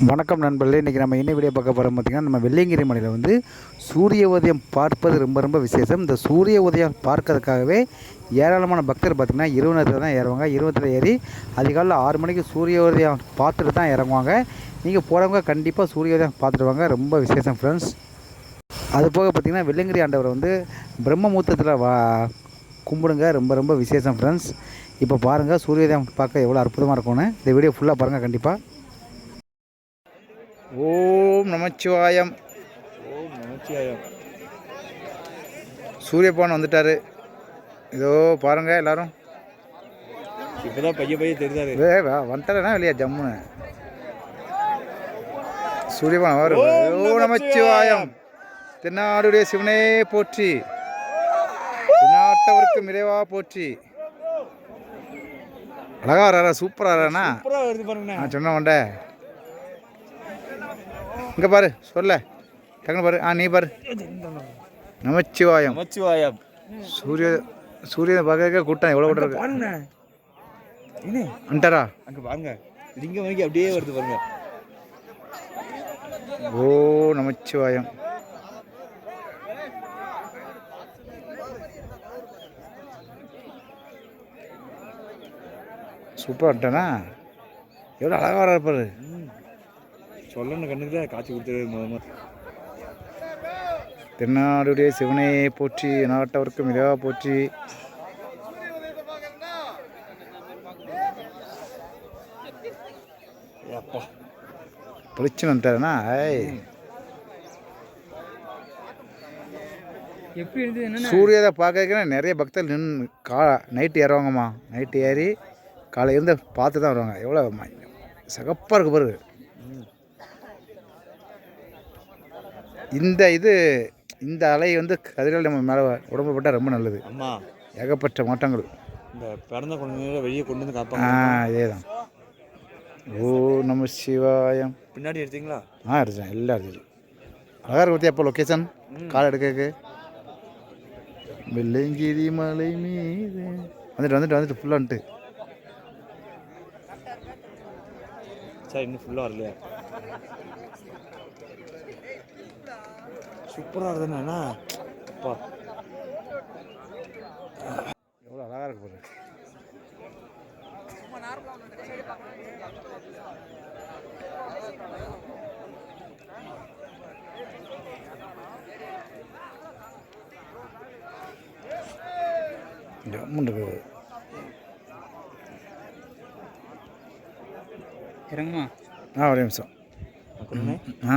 வணக்கம் நண்பர்களே இன்றைக்கி நம்ம என்ன வீடியோ பார்க்க போகிறோம் பார்த்திங்கன்னா நம்ம வெள்ளையங்கிரி மலையில் வந்து சூரிய உதயம் பார்ப்பது ரொம்ப ரொம்ப விசேஷம். இந்த சூரிய உதயம் பார்க்கறதுக்காகவே ஏராளமான பக்தர் பார்த்திங்கன்னா இருபத்தில் தான் ஏறுவாங்க. இருபத்தில் ஏறி அதிகாலையில் ஆறு மணிக்கு சூரிய உதயம் பார்த்துட்டு தான் இறங்குவாங்க. நீங்கள் போகிறவங்க கண்டிப்பாக சூரிய உதயம் பார்த்துட்டு வாங்க. ரொம்ப விசேஷம் ஃப்ரெண்ட்ஸ் அது போக பார்த்திங்கன்னா வெள்ளங்கிரி ஆண்டவர் வந்து பிரம்மமுகூர்த்தத்தில் வா கும்பிடுங்க. ரொம்ப ரொம்ப விசேஷம் ஃப்ரெண்ட்ஸ் இப்போ பாருங்கள் சூரிய உதயம் பார்க்க எவ்வளோ அற்புதமாக இருக்கும்னு. இந்த வீடியோ ஃபுல்லாக பாருங்கள் கண்டிப்பாக ஓம் நமச்சிவாயம். ஓம் நமச்சிவாயம். சூரியபான் வந்துட்டாரு. இதோ பாருங்கள் எல்லாரும். இப்பதான் பைய பைய தெரிஞ்சாரு. வே வா வந்துட்டாரா இல்லையா ஜம்முன்னு. சூரியபான் வரும் ஓ நமச்சிவாயம். தென்னாடுடைய சிவனே போற்றி. தென்னாட்டவருக்கு மிரைவா போற்றி. அழகா வராரா சூப்பராக வரானா நான் சொன்ன உண்ட இங்கே பாரு சொல்ல. டக்குனு பாரு. ஆ நீ பாரு. நமச்சிவாயம். நமச்சிவாயம். சூரிய சூரியனை பார்க்க கூட்டம் எவ்வளோ கூட்டம் இருக்கு? வந்துட்டாரா? அங்க பாருங்க. லிங்க மணிக்கு அப்படியே வருது பாருங்க. ஓ நமச்சிவாயம். சூப்பராக வந்துட்டானா? எவ்வளோ அழகாக வர இருப்பாரு சொல்லணும் கண்ணுக்கு தான் காட்சி கொடுத்துரு முதல்ல தென்னாடுடைய சிவனே போற்றி நாட்டவருக்கு மிகவா போற்றி. இருந்தது என்ன சூரியதை பார்க்கறதுக்கு நிறைய பக்தர்கள் நின்று கா நைட்டு ஏறுவாங்கம்மா. நைட்டு ஏறி காலை இருந்து பார்த்து தான் வருவாங்க எவ்வளோ சகப்பாக இருக்கு பாரு. இந்த இது இந்த அலை வந்து கதிரால் நம்ம மேலே உடம்பு பட்டால் ரொம்ப நல்லது. அம்மா ஏகப்பட்ட மாற்றங்கள். இந்த பிறந்த குழந்தைங்கள வெளியே கொண்டு வந்து ஆ காப்பாங்க இதே தான் ஓ நம சிவாயம். பின்னாடி எடுத்தீங்களா? ஆ எடுத்தேன். எல்லாம் எடுத்துச்சு அழகாக இருக்கு அப்போ லொக்கேஷன் கால் எடுக்க வெள்ளங்கிரி மலை மீது. வந்துட்டு வந்துட்டு வந்துட்டு ஃபுல்லாக வந்துட்டு. சார் இன்னும் ஃபுல்லா வரலையா? சூப்பரா இருக்குதுண்ணா அப்பா. எவ்வளோ அழகாக இருக்கு பாரு. ஜம்முன்னு இருக்குது இறங்குமா? ஆ ஒரு நிமிஷம். ஆ.